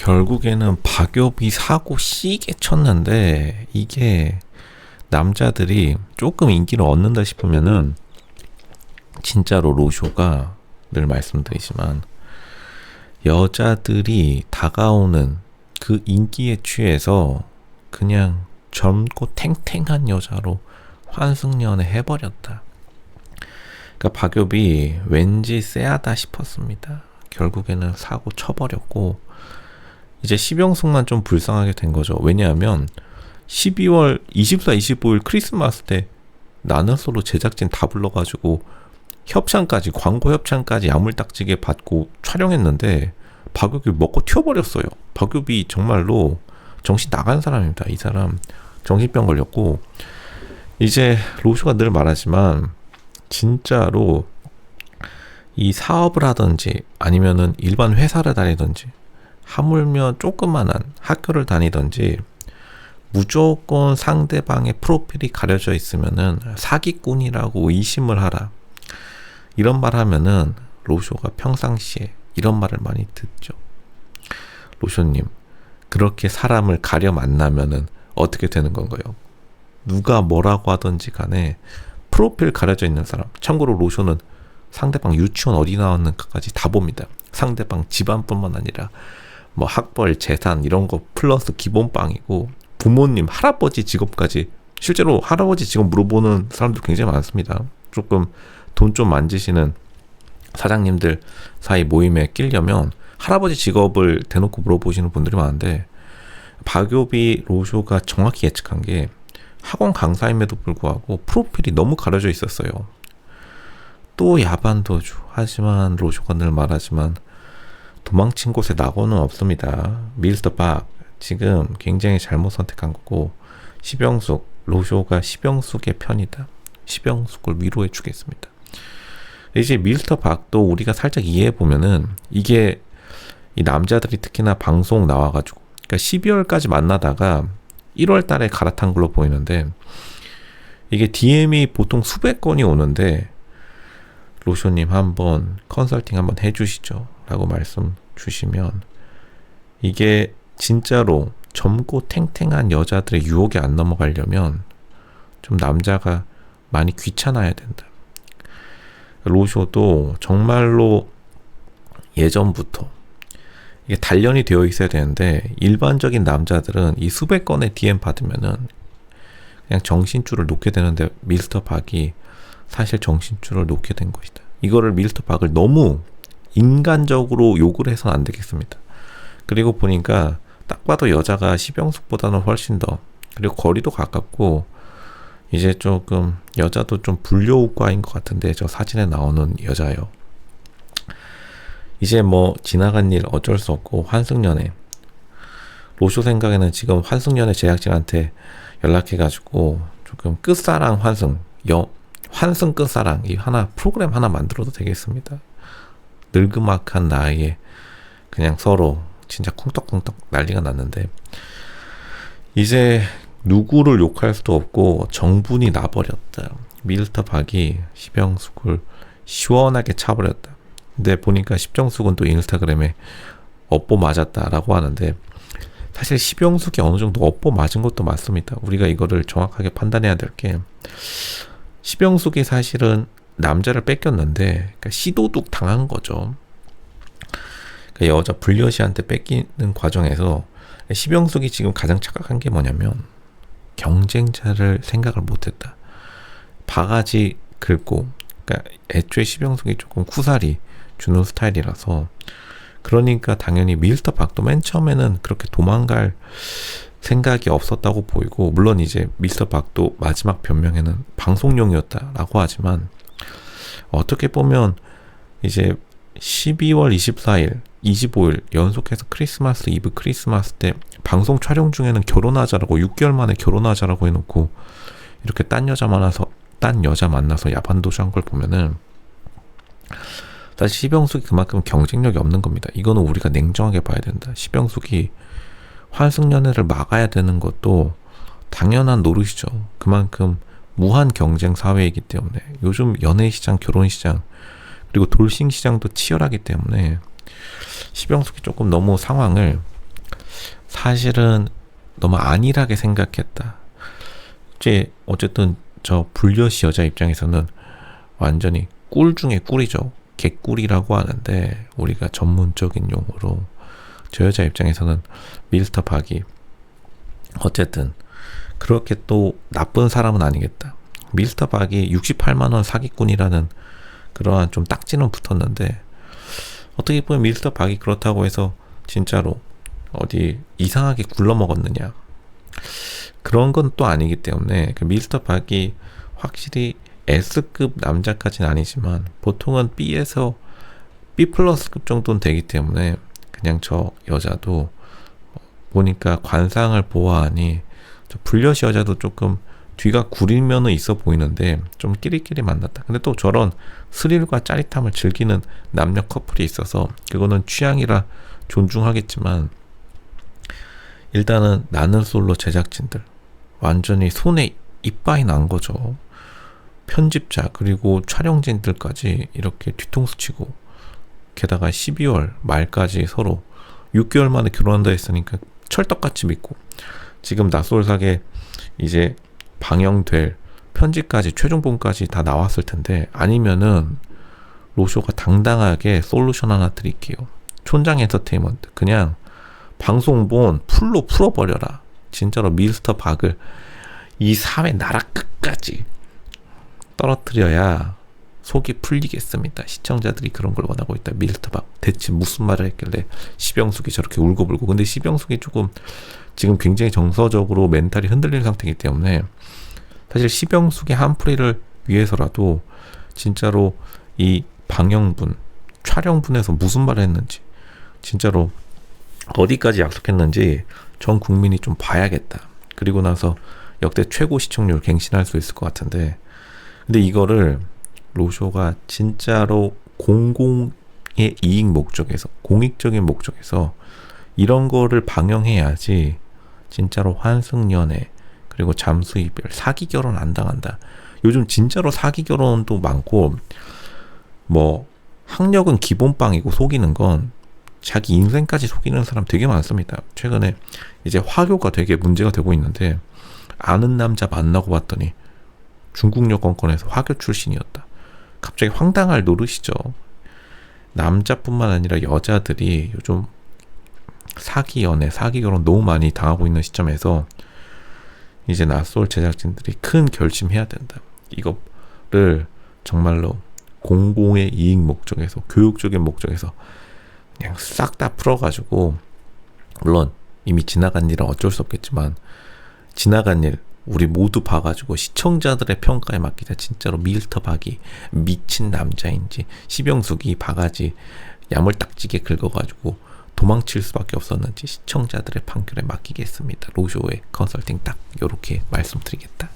결국에는 박엽이 사고 씨게 쳤는데 이게 남자들이 조금 인기를 얻는다 싶으면은 진짜로 로쇼가 늘 말씀드리지만 여자들이 다가오는 그 인기에 취해서 그냥 젊고 탱탱한 여자로 환승연애 해버렸다. 그러니까 박엽이 왠지 쎄하다 싶었습니다. 결국에는 사고 쳐버렸고 이제 시병숙만 좀 불쌍하게 된 거죠. 왜냐하면 12월 24, 25일 크리스마스 때 나는 솔로 제작진 다 불러가지고 협찬까지 광고 협찬까지 야물딱지게 받고 촬영했는데 박유비 먹고 튀어버렸어요. 박유비 정말로 정신 나간 사람입니다. 이 사람 정신병 걸렸고 이제 로쇼가 늘 말하지만 진짜로 이 사업을 하든지 아니면은 일반 회사를 다니든지 하물며 조그만한 학교를 다니든지 무조건 상대방의 프로필이 가려져 있으면은 사기꾼이라고 의심을 하라. 이런 말 하면은 로쇼가 평상시에 이런 말을 많이 듣죠. 로쇼님, 그렇게 사람을 가려 만나면은 어떻게 되는 건가요? 누가 뭐라고 하든지 간에 프로필 가려져 있는 사람. 참고로 로쇼는 상대방 유치원 어디 나왔는가까지 다 봅니다. 상대방 집안뿐만 아니라 뭐 학벌, 재산 이런 거 플러스 기본빵이고 부모님, 할아버지 직업까지 실제로 할아버지 직업 물어보는 사람들 굉장히 많습니다. 조금 돈 좀 만지시는 사장님들 사이 모임에 끼려면 할아버지 직업을 대놓고 물어보시는 분들이 많은데 박요비 로쇼가 정확히 예측한 게 학원 강사임에도 불구하고 프로필이 너무 가려져 있었어요. 또 야반도주. 하지만 로쇼가 늘 말하지만 도망친 곳에 낙원은 없습니다. 밀스터 박 지금 굉장히 잘못 선택한 거고 시병숙 로쇼가 시병숙의 편이다. 시병숙을 위로해 주겠습니다. 이제 밀스터 박도 우리가 살짝 이해해 보면은 이게 이 남자들이 특히나 방송 나와가지고 그러니까 12월까지 만나다가 1월 달에 갈아탄 걸로 보이는데 이게 DM이 보통 수백 건이 오는데 로쇼님 한번 컨설팅 한번 해주시죠 라고 말씀 주시면 이게 진짜로 젊고 탱탱한 여자들의 유혹에 안 넘어가려면 좀 남자가 많이 귀찮아야 된다. 로쇼도 정말로 예전부터 이게 단련이 되어 있어야 되는데 일반적인 남자들은 이 수백 건의 DM 받으면은 그냥 정신줄을 놓게 되는데 미스터 박이 사실 정신줄을 놓게 된 것이다. 이거를 미스터 박을 너무 인간적으로 욕을 해서는 안 되겠습니다. 그리고 보니까 딱 봐도 여자가 시병숙보다는 훨씬 더 그리고 거리도 가깝고 이제 조금 여자도 좀 불효과인 것 같은데 저 사진에 나오는 여자요. 이제 뭐 지나간 일 어쩔 수 없고 환승연애 로쇼 생각에는 지금 환승연애 제작진한테 연락해가지고 조금 끝사랑 환승 여 환승 끝사랑 이 하나 프로그램 하나 만들어도 되겠습니다. 늙음악한 나이에 그냥 서로 진짜 쿵떡쿵떡 난리가 났는데 이제 누구를 욕할 수도 없고 정분이 나버렸다. 밀터 박이 시병숙을 시원하게 차버렸다. 근데 보니까 십정숙은 또 인스타그램에 업보 맞았다라고 하는데 사실 시병숙이 어느 정도 업보 맞은 것도 맞습니다. 우리가 이거를 정확하게 판단해야 될 게 시병숙이 사실은 남자를 뺏겼는데 그러니까 시도둑 당한 거죠. 그 여자 불려시한테 뺏기는 과정에서 시병숙이 지금 가장 착각한 게 뭐냐면 경쟁자를 생각을 못했다. 바가지 긁고 그러니까 애초에 시병숙이 조금 쿠사리 주는 스타일이라서 그러니까 당연히 밀스터 박도 맨 처음에는 그렇게 도망갈 생각이 없었다고 보이고 물론 이제 밀스터 박도 마지막 변명에는 방송용이었다라고 하지만 어떻게 보면 이제 12월 24일, 25일 연속해서 크리스마스 이브 크리스마스 때 방송 촬영 중에는 결혼하자라고 6개월 만에 결혼하자라고 해놓고 이렇게 딴 여자 만나서 딴 여자 만나서 야반도주 한 걸 보면은 사실 시병숙이 그만큼 경쟁력이 없는 겁니다. 이거는 우리가 냉정하게 봐야 된다. 시병숙이 환승연애를 막아야 되는 것도 당연한 노릇이죠. 그만큼 무한 경쟁 사회이기 때문에 요즘 연애 시장, 결혼 시장 그리고 돌싱 시장도 치열하기 때문에 시병숙이 조금 너무 상황을 사실은 너무 안일하게 생각했다. 이제 어쨌든 저 불려시 여자 입장에서는 완전히 꿀 중에 꿀이죠. 개꿀이라고 하는데 우리가 전문적인 용어로 저 여자 입장에서는 밀스터 박이 어쨌든 그렇게 또 나쁜 사람은 아니겠다. 밀스터 박이 68만 원 사기꾼이라는 그러한 좀 딱지는 붙었는데 어떻게 보면 밀스터 박이 그렇다고 해서 진짜로 어디 이상하게 굴러 먹었느냐 그런 건 또 아니기 때문에 그 밀스터 박이 확실히 S급 남자까지는 아니지만 보통은 B에서 B 플러스급 정도는 되기 때문에 그냥 저 여자도 보니까 관상을 보아하니 저 불려시 여자도 조금 뒤가 구리면은 있어 보이는데 좀 끼리끼리 만났다. 근데 또 저런 스릴과 짜릿함을 즐기는 남녀 커플이 있어서 그거는 취향이라 존중하겠지만 일단은 나는 솔로 제작진들 완전히 손에 이빠이 난 거죠. 편집자 그리고 촬영진들까지 이렇게 뒤통수 치고 게다가 12월 말까지 서로 6개월 만에 결혼한다 했으니까 철떡같이 믿고 지금 낯솔사계 이제 방영될 편집까지 최종본까지 다 나왔을 텐데 아니면은 로쇼가 당당하게 솔루션 하나 드릴게요. 촌장 엔터테인먼트 그냥 방송본 풀로 풀어버려라. 진짜로 밀스터 박을 이 사회 나라 끝까지 떨어뜨려야 속이 풀리겠습니다. 시청자들이 그런 걸 원하고 있다. 밀스터 박 대체 무슨 말을 했길래 시병숙이 저렇게 울고불고 근데 시병숙이 조금 지금 굉장히 정서적으로 멘탈이 흔들린 상태이기 때문에 사실 시병숙의 한풀이를 위해서라도 진짜로 이 방영분 촬영분에서 무슨 말을 했는지 진짜로 어디까지 약속했는지 전 국민이 좀 봐야겠다. 그리고 나서 역대 최고 시청률 갱신할 수 있을 것 같은데 근데 이거를 로쇼가 진짜로 공공의 이익 목적에서 공익적인 목적에서 이런 거를 방영해야지 진짜로 환승연애 그리고 잠수이별 사기 결혼 안 당한다. 요즘 진짜로 사기 결혼도 많고 뭐 학력은 기본빵이고 속이는 건 자기 인생까지 속이는 사람 되게 많습니다. 최근에 이제 화교가 되게 문제가 되고 있는데 아는 남자 만나고 봤더니 중국 여권권에서 화교 출신이었다. 갑자기 황당할 노릇이죠. 남자뿐만 아니라 여자들이 요즘 사기 연애, 사기 결혼 너무 많이 당하고 있는 시점에서 이제 낯솔 제작진들이 큰 결심해야 된다. 이거를 정말로 공공의 이익 목적에서 교육적인 목적에서 그냥 싹 다 풀어가지고 물론 이미 지나간 일은 어쩔 수 없겠지만 지나간 일 우리 모두 봐가지고 시청자들의 평가에 맡기자 진짜로 밀터 박이 미친 남자인지 시병숙이 바가지 야물딱지게 긁어가지고 도망칠 수밖에 없었는지 시청자들의 판결에 맡기겠습니다. 로쇼의 컨설팅 딱 이렇게 말씀드리겠다.